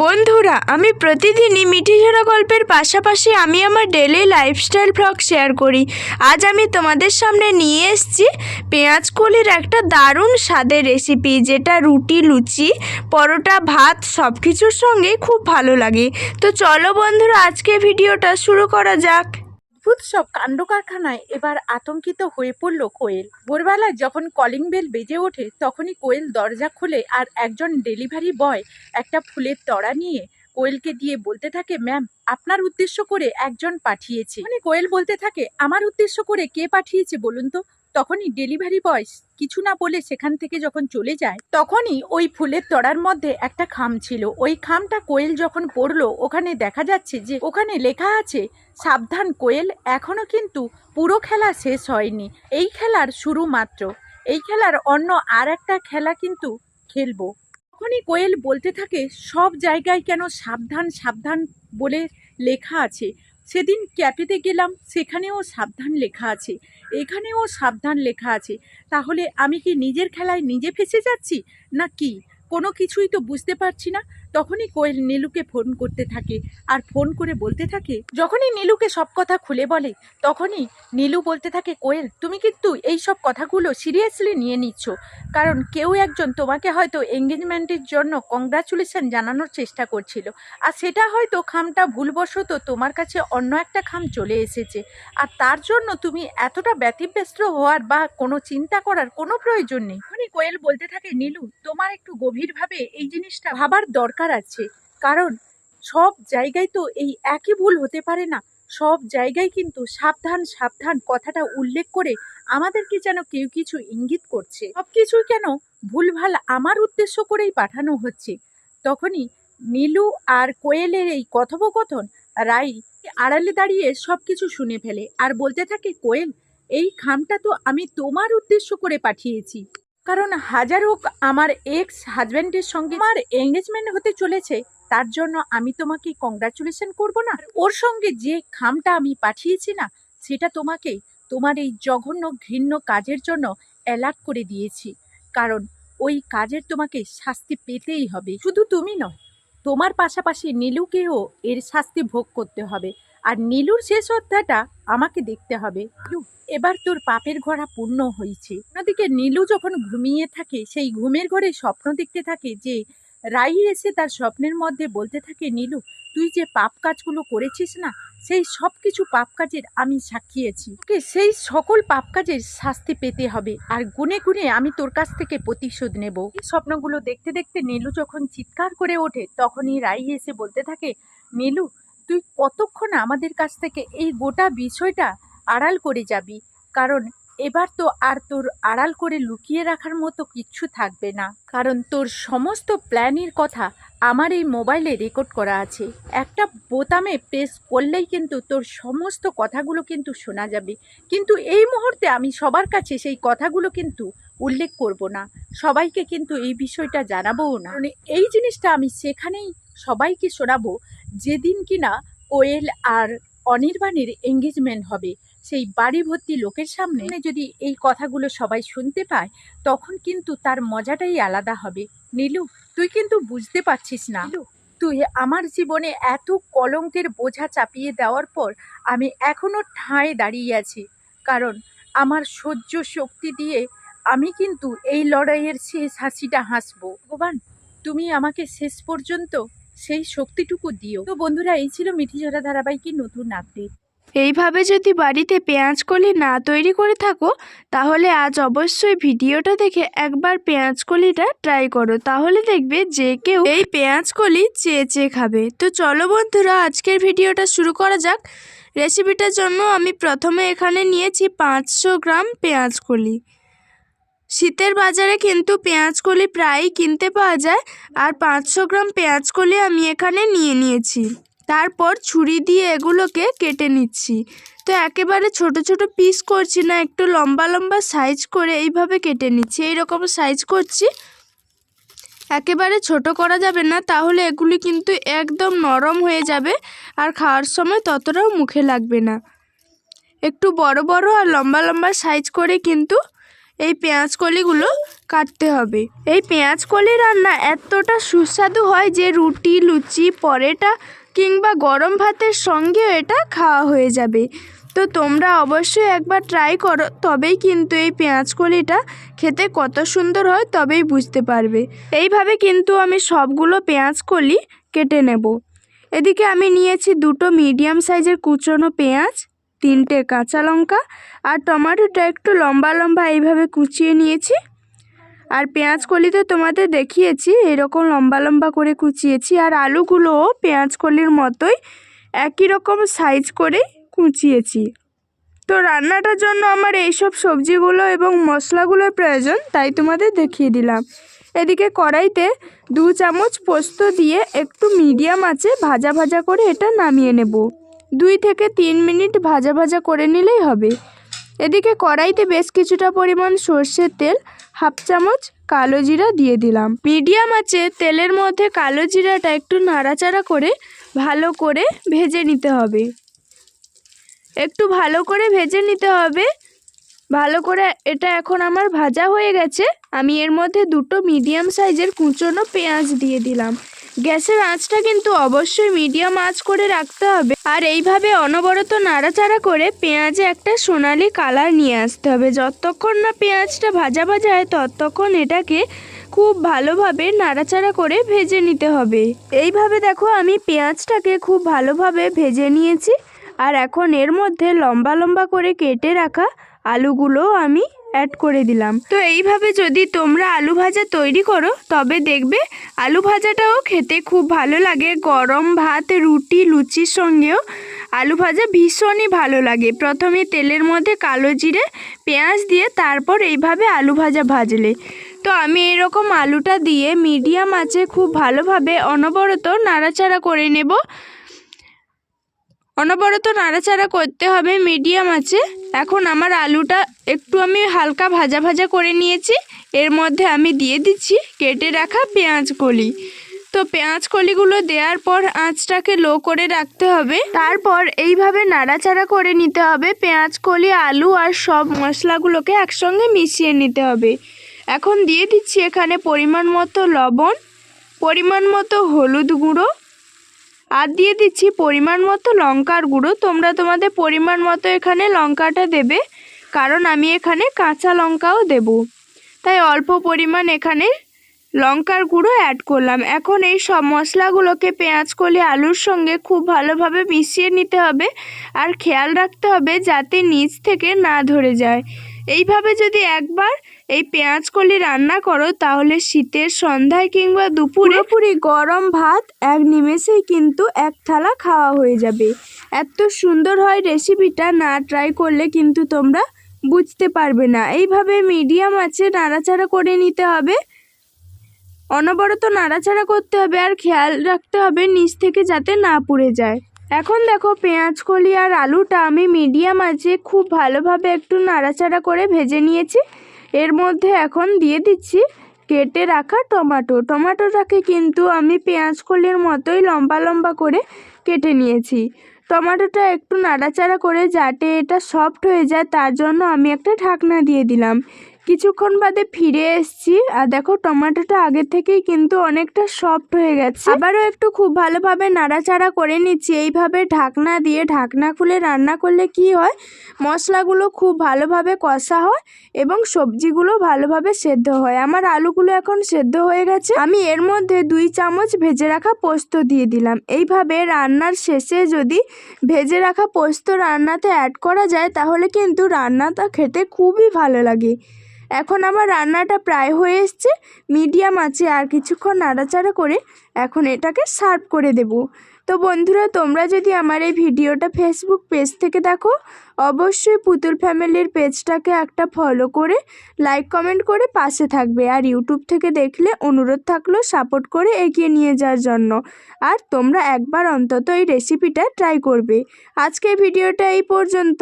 বন্ধুরা, আমি প্রতিদিনই মিঠি ঝরা গল্পের পাশাপাশি আমি আমার ডেলি লাইফস্টাইল ভ্লগ শেয়ার করি। আজ আমি তোমাদের সামনে নিয়ে এসছি পেঁয়াজ কলির একটা দারুণ স্বাদের রেসিপি যেটা রুটি, লুচি, পরোটা, ভাত সব কিছুর সঙ্গে খুব ভালো লাগে। তো চলো বন্ধুরা আজকে ভিডিওটা শুরু করা যাক। অদ্ভুত সব কাণ্ড কারখানায় এবার আতঙ্কিত হয়ে পড়ল কোয়েল। ভোরবেলায় যখন কলিং বেল বেজে ওঠে, তখনই কোয়েল দরজা খুলে আর একজন ডেলিভারি বয় একটা ফুলের তড়া নিয়ে কোয়েলকে দিয়ে বলতে থাকে ম্যাম আপনার উদ্দেশ্য করে একজন পাঠিয়েছে। মানে কোয়েল বলতে থাকে, আমার উদ্দেশ্য করে কে পাঠিয়েছে বলুন তো? তখনই ডেলিভারি বয় কিছু না বলে সেখান থেকে যখন চলে যায়, তখনই ওই ফুলের তড়ার মধ্যে একটা খাম ছিল। ওই খামটা কোয়েল যখন পড়ল, ওখানে দেখা যাচ্ছে যে ওখানে লেখা আছে, সাবধান কোয়েল, এখনও কিন্তু পুরো খেলা শেষ হয়নি। এই খেলার শুরু মাত্র। এই খেলার অন্য আর একটা খেলা কিন্তু খেলব। তখনই কোয়েল বলতে থাকে, সব জায়গায় কেন সাবধান সাবধান বলে লেখা আছে? সেদিন ক্যাফেতে গেলাম, সেখানেও সাবধান লেখা আছে। এখানেও সাবধান লেখা আছে। তাহলে আমি কি নিজের খেলায় নিজে ফেসে যাচ্ছি? না কি? কোনো কিছুই তো বুঝতে পারছি না। তখনই কোয়েল নীলুকে ফোন করতে থাকে আর ফোন করে বলতে থাকে, যখনই নীলুকে সব কথা খুলে বলে, তখনই নীলু বলতে থাকে, কোয়েল, তুমি কিন্তু এই সব কথাগুলো সিরিয়াসলি নিয়ে নিচ্ছ। কারণ কেউ একজন তোমাকে হয়তো এঙ্গেজমেন্টের জন্য কংগ্রাচুলেশন জানানোর চেষ্টা করছিল। আর সেটা হয়তো খামটা ভুলবশত তোমার কাছে অন্য একটা খাম চলে এসেছে। আর তার জন্য তুমি এতটা ব্যতিব্যস্ত হওয়ার বা কোনো চিন্তা করার কোনো প্রয়োজন নেই। কোয়েল বলতে থাকে, নীলু, তোমার একটু গভীরভাবে এই জিনিসটা ভাবার দরকার আছে। কারণ সব জায়গায় তো এই একই ভুল হতে পারে না। সব জায়গায় কিন্তু সাবধান সাবধান কথাটা উল্লেখ করে আমাদেরকে যেন কেউ কিছু ইঙ্গিত করছে। সব কিছু কেন ভুলভাল আমার উদ্দেশ্য করেই পাঠানো হচ্ছে? তখনই নীলু আর কোয়েলের এই কথোপকথন রাই আড়ালে দাঁড়িয়ে সব কিছু শুনে ফেলে। আর বলতে থাকে, কোয়েল, এই খামটা তো আমি তোমার উদ্দেশ্য করে পাঠিয়েছি। কারণ হাজার হোক আমার এক্স হাজব্যান্ডের সঙ্গে আমার এঙ্গেজমেন্ট হতে চলেছে, তার জন্য আমি তোমাকে কংগ্রাচুলেশন করব না। ওর সঙ্গে যে খামটা আমি পাঠিয়েছি না, সেটা তোমাকে তোমার এই জঘন্য ঘৃণ্য কাজের জন্য অ্যালার্ট করে দিয়েছি। কারণ ওই কাজের তোমাকে শাস্তি পেতেই হবে। শুধু তুমি নয়, তোমার পাশাপাশি নীলুকেও এর শাস্তি ভোগ করতে হবে। আর নীলুর শেষ অধ্যায়টা আমাকে দেখতে হবে। এবার তোর পাপের ঘোড়া পূর্ণ হয়েছে অন্যদিকে নীলু যখন ঘুমিয়ে থাকে, সেই ঘুমের ঘরে স্বপ্ন দেখতে থাকে যে, রাই এসে তার স্বপ্নের মধ্যে বলতে থাকে, নীলু, তুই যে পাপ কাজগুলো করেছিস না, সেই সব কিছু পাপ কাজের আমি সাক্ষিয়েছি ওকে সেই সকল পাপ কাজের শাস্তি পেতে হবে আর গুনে গুনে আমি তোর কাছ থেকে প্রতিশোধ নেব। এই স্বপ্নগুলো দেখতে দেখতে নীলু যখন চিৎকার করে ওঠে, তখনই রাই এসে বলতে থাকে, নীলু তুই কতক্ষণ আমাদের কাছ থেকে এই গোটা বিষয়টা আড়াল করে যাবি? কারণ এবার তো আর তোর আড়াল করে লুকিয়ে রাখার মতো কিচ্ছু থাকবে না। কারণ তোর সমস্ত প্ল্যানের কথা আমার এই মোবাইলে রেকর্ড করা আছে। একটা বোতামে প্রেস করলেই কিন্তু তোর সমস্ত কথাগুলো কিন্তু শোনা যাবে। কিন্তু এই মুহূর্তে আমি সবার কাছে সেই কথাগুলো কিন্তু উল্লেখ করব না। সবাইকে কিন্তু এই বিষয়টা জানাবোও না। এই জিনিসটা আমি সেখানেই সবাইকে শোনাবো যেদিন কিনা কোয়েল আর অনির্বাণের এঙ্গেজমেন্ট হবে সেই বাড়ি ভর্তি লোকের সামনে যদি এই কথাগুলো সবাই শুনতে পায় তখন কিন্তু তার মজাটাই আলাদা হবে। নীলু তুই কিন্তু বুঝতে পারছিস না। তুই আমার জীবনে এত কলঙ্কের বোঝা চাপিয়ে দেওয়ার পর আমি এখনও ঠাঁয়ে দাঁড়িয়ে আছি। কারণ আমার সহ্য শক্তি দিয়ে আমি কিন্তু এই লড়াইয়ের শেষ হাসিটা হাসবো। ভগবান তুমি আমাকে শেষ পর্যন্ত সেই শক্তিটুকু দিও। তো বন্ধুরা, এই ছিল মিঠি ঝরা ধারাবাহিকের নতুন আপডেট এইভাবে যদি বাড়িতে পেঁয়াজ কলি না তৈরি করে থাকো, তাহলে আজ অবশ্যই ভিডিওটা দেখে একবার পেঁয়াজ কলিটা ট্রাই করো। তাহলে দেখবে যে কেউ এই পেঁয়াজ কলি চেয়ে চেয়ে খাবে। তো চলো বন্ধুরা, আজকের ভিডিওটা শুরু করা যাক। রেসিপিটার জন্য আমি প্রথমে এখানে নিয়েছি পাঁচশো গ্রাম পেঁয়াজ কলি। শীতের বাজারে কিন্তু পেঁয়াজ কলি প্রায়ই কিনতে পাওয়া যায় আর পাঁচশো গ্রাম পেঁয়াজ কলি আমি এখানে নিয়ে নিয়েছি। তারপর ছুরি দিয়ে এগুলোকে কেটে নিচ্ছি। তো একেবারে ছোট ছোট পিস করছি না, একটু লম্বা লম্বা সাইজ করে এইভাবে কেটে নিচ্ছি। এইরকম সাইজ করছি, একেবারে ছোট করা যাবে না, তাহলে এগুলি কিন্তু একদম নরম হয়ে যাবে আর খাওয়ার সময় ততটাও মুখে লাগবে না। একটু বড় বড় আর লম্বা লম্বা সাইজ করে কিন্তু এই পেঁয়াজ কলিগুলো কাটতে হবে। এই পেঁয়াজ কলি রান্না এতটা সুস্বাদু হয় যে রুটি, লুচি, পরোটা কিংবা গরম ভাতের সঙ্গেও এটা খাওয়া হয়ে যাবে। তো তোমরা অবশ্যই একবার ট্রাই করো, তবেই কিন্তু এই পেঁয়াজ কলিটা খেতে কত সুন্দর হয় তবেই বুঝতে পারবে। এইভাবে কিন্তু আমি সবগুলো পেঁয়াজ কলি কেটে নেব। এদিকে আমি নিয়েছি দুটো মিডিয়াম সাইজের কুচনো পেঁয়াজ। তিনটে কাঁচা লঙ্কা আর টমেটোটা একটু লম্বা লম্বা এইভাবে কুচিয়ে নিয়েছি। আর পেঁয়াজ কলি তো তোমাদের দেখিয়েছি, এরকম লম্বা লম্বা করে কুচিয়েছি। আর আলুগুলোও পেঁয়াজ কলির মতোই একই রকম সাইজ করে কুচিয়েছি। তো রান্নাটার জন্য আমার এইসব সবজিগুলো এবং মশলাগুলোর প্রয়োজন, তাই তোমাদের দেখিয়ে দিলাম। এদিকে কড়াইতে দু চামচ পোস্ত দিয়ে একটু মিডিয়াম আছে ভাজা ভাজা করে এটা নামিয়ে নেব। দুই থেকে তিন মিনিট ভাজা ভাজা করে নিলেই হবে। এদিকে কড়াইতে বেশ কিছুটা পরিমাণ সর্ষের তেল, হাফ চামচ কালো জিরা দিয়ে দিলাম। মিডিয়াম আছে তেলের মধ্যে কালো জিরাটা একটু নাড়াচাড়া করে ভালো করে ভেজে নিতে হবে। একটু ভালো করে ভেজে নিতে হবে। ভালো করে এটা এখন আমার ভাজা হয়ে গেছে। আমি এর মধ্যে দুটো মিডিয়াম সাইজের কুচনো পেঁয়াজ দিয়ে দিলাম। গ্যাসের আঁচটা কিন্তু অবশ্যই মিডিয়াম আঁচ করে রাখতে হবে। আর এইভাবে অনবরত নাড়াচাড়া করে পেঁয়াজে একটা সোনালি কালার নিয়ে আসতে হবে। যতক্ষণ না পেঁয়াজটা ভাজা ভাজা হয়, ততক্ষণ এটাকে খুব ভালোভাবে নাড়াচাড়া করে ভেজে নিতে হবে। এইভাবে দেখো আমি পেঁয়াজটাকে খুব ভালোভাবে ভেজে নিয়েছি। আর এখন এর মধ্যে লম্বা লম্বা করে কেটে রাখা আলুগুলো আমি অ্যাড করে দিলাম। তো এইভাবে যদি তোমরা আলু ভাজা তৈরি করো, তবে দেখবে আলু ভাজাটাও খেতে খুব ভালো লাগে। গরম ভাত, রুটি, লুচির সঙ্গেও আলু ভাজা ভীষণই ভালো লাগে। প্রথমে তেলের মধ্যে কালো জিরে, পেঁয়াজ দিয়ে তারপর এইভাবে আলু ভাজা ভাজলে। তো আমি এরকম আলুটা দিয়ে মিডিয়াম আঁচে খুব ভালোভাবে অনবরত নাড়াচাড়া করে নেব। অনবরত নাড়াচাড়া করতে হবে, মিডিয়াম আছে। এখন আমার আলুটা একটু আমি হালকা ভাজা ভাজা করে নিয়েছি। এর মধ্যে আমি দিয়ে দিচ্ছি কেটে রাখা পেঁয়াজ কলি। তো পেঁয়াজ কলিগুলো দেওয়ার পর আঁচটাকে লো করে রাখতে হবে। তারপর এইভাবে নাড়াচাড়া করে নিতে হবে। পেঁয়াজ কলি, আলু আর সব মশলাগুলোকে একসঙ্গে মিশিয়ে নিতে হবে। এখন দিয়ে দিচ্ছি এখানে পরিমাণ মতো লবণ, পরিমাণ মতো হলুদ গুঁড়ো আর দিয়ে দিচ্ছি পরিমাণ মতো লঙ্কার গুঁড়ো। তোমরা তোমাদের পরিমাণ মতো এখানে লঙ্কাটা দেবে, কারণ আমি এখানে কাঁচা লঙ্কাও দেব। তাই অল্প পরিমাণ এখানে লঙ্কার গুঁড়ো অ্যাড করলাম। এখন এই সব মশলাগুলোকে পেঁয়াজ, কলি, আলুর সঙ্গে খুব ভালোভাবে মিশিয়ে নিতে হবে, আর খেয়াল রাখতে হবে যাতে নিচ থেকে না ধরে যায়। এইভাবে যদি একবার এই পেঁয়াজ কলি রান্না করো, তাহলে শীতের সন্ধ্যায় কিংবা দুপুরে পুরি গরম ভাত এক নিমেষেই কিন্তু এক থালা খাওয়া হয়ে যাবে। এত সুন্দর হয় রেসিপিটা না ট্রাই করলে কিন্তু তোমরা বুঝতে পারবে না। এইভাবে মিডিয়াম আছে, নাড়াচাড়া করে নিতে হবে। অনবরত নাড়াচাড়া করতে হবে আর খেয়াল রাখতে হবে নিচ থেকে যাতে না পুড়ে যায়। এখন দেখো পেঁয়াজ, কলি আর আলুটা আমি মিডিয়াম আছে খুব ভালোভাবে একটু নাড়াচাড়া করে ভেজে নিয়েছি। এর মধ্যে এখন দিয়ে দিচ্ছি কেটে রাখা টমাটো। টমাটোটাকে কিন্তু আমি পেঁয়াজ, কলির মতোই লম্বা লম্বা করে কেটে নিয়েছি। টমাটোটা একটু নাড়াচাড়া করে যাতে এটা সফট হয়ে যায়, তার জন্য আমি একটা ঢাকনা দিয়ে দিলাম। কিছুক্ষণ বাদে ফিরে এসেছি। আর দেখো, টমেটোটা আগে থেকেই কিন্তু অনেকটা সফট হয়ে গেছে। আবারও একটু খুব ভালোভাবে নাড়াচাড়া করে নিচ্ছি। এইভাবে ঢাকনা দিয়ে ঢাকনা খুলে রান্না করলে কি হয়, মশলাগুলো খুব ভালোভাবে কষা হয় এবং সবজিগুলো ভালোভাবে সেদ্ধ হয়। আমার আলুগুলো এখন সেদ্ধ হয়ে গেছে। আমি এর মধ্যে দুই চামচ ভেজে রাখা পোস্ত দিয়ে দিলাম। এইভাবে রান্নার শেষে যদি ভেজে রাখা পোস্ত রান্নাতে অ্যাড করা যায়, তাহলে কিন্তু রান্নাটা খেতে খুবই ভালো লাগে। এখন আমার রান্নাটা প্রায় হয়ে এসছে, মিডিয়াম আছে, আর কিছুক্ষণ নাড়াচাড়া করে এখন এটাকে সার্ভ করে দেব। তো বন্ধুরা, তোমরা যদি আমার এই ভিডিওটা ফেসবুক পেজ থেকে দেখো, অবশ্যই পুতুল ফ্যামিলির পেজটাকে একটা ফলো করে লাইক কমেন্ট করে পাশে থাকবে। আর ইউটিউব থেকে দেখলে অনুরোধ থাকল সাপোর্ট করে এগিয়ে নিয়ে যাওয়ার জন্য। আর তোমরা একবার অন্তত এই রেসিপিটা ট্রাই করবে। আজকে ভিডিওটা এই পর্যন্ত।